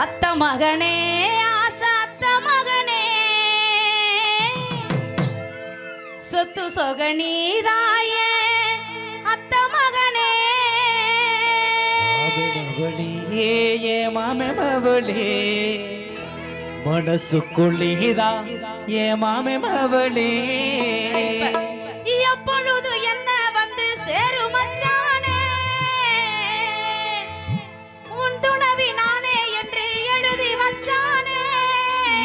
அத்த மகனே ஆசாத்த மகனே. சொத்து சொகனீதாய அத்த மகனே. ஏ மாமே மவளே மனசுக்குள்ளேதா ஏ மாமே மவளே எப்பொழுது என்ன வந்து சேருமச்சா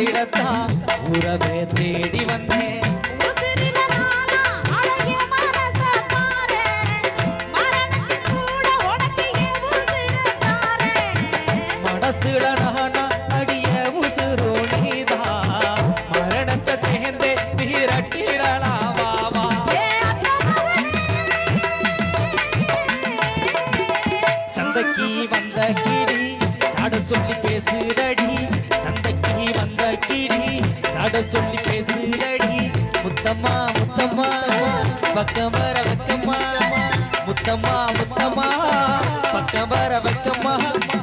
பார்த்திடத்தான் உறவே தேடி வந்தேன். மனசுல நானா அடிய உசுரு நீதா. மரணத்தை சொல்லி பேசுதடி. முத்தம்மாவை சொல்லி பேசுதடி முத்தம்மா முத்தம்மா. பக்கம் வர வைக்கம்மா. முத்தம்மா முத்தம்மா. பக்கம் வர வைக்கம்மா.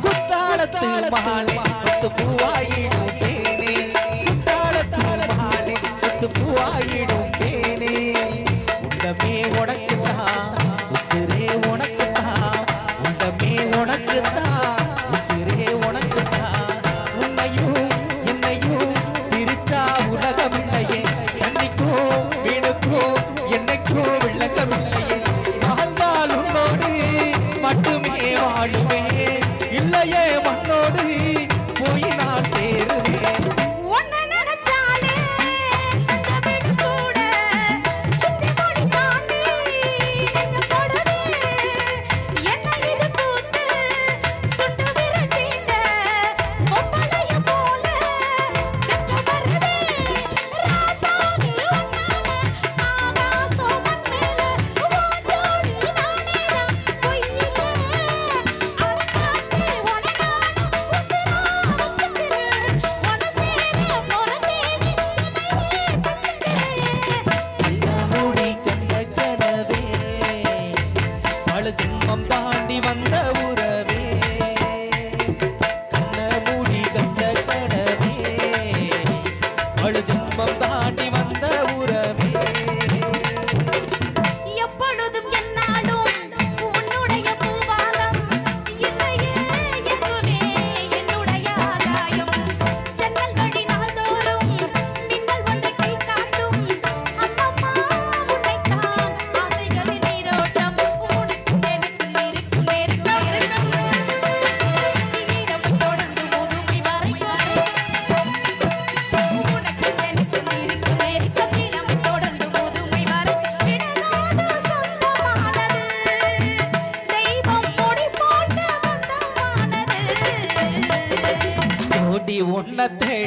குத்தாளத்து மகானே பத்து பூவாயிடும் பேனே குத்தாளத்து மகானே பத்து பூவாயிடும் பேனே உண்டமே உடக்க மட்டுமே வாழும்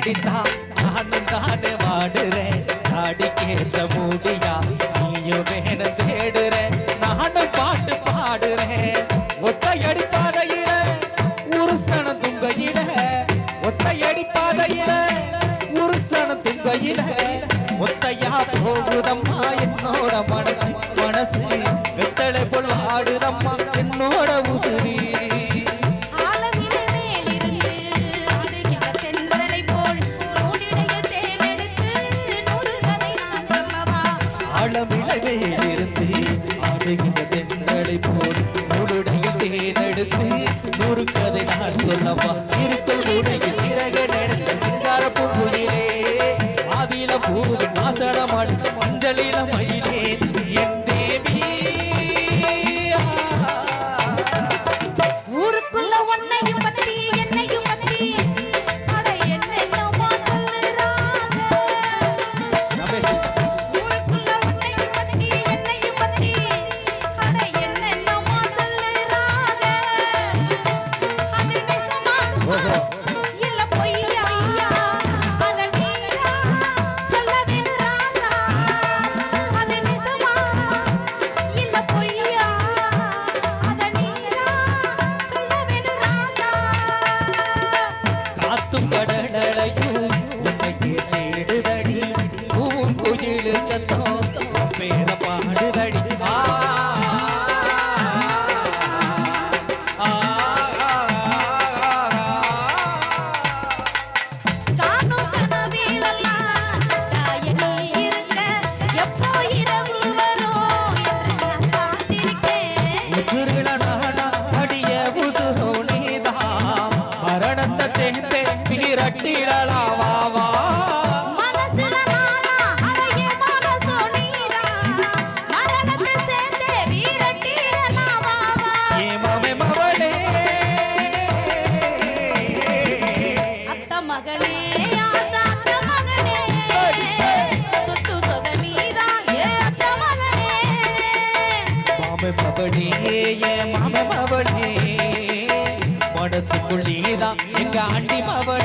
一打 ஆழமிழகையில் இருந்து ஆடுகின்ற தென்னடை போல் முழுடைய தேனெடுத்து நூறு கதை நான் சொல்லவா? இருக்கல் உடைய சிறக நடந்த சிங்கார பூவிலே ஆவியில பூவின் வாசனமாடு மஞ்சளில மயில் மகிழ் சத்தோத்தம் பேர பாடு. புள்ளிதான் எங்க ஆண்டி மவள்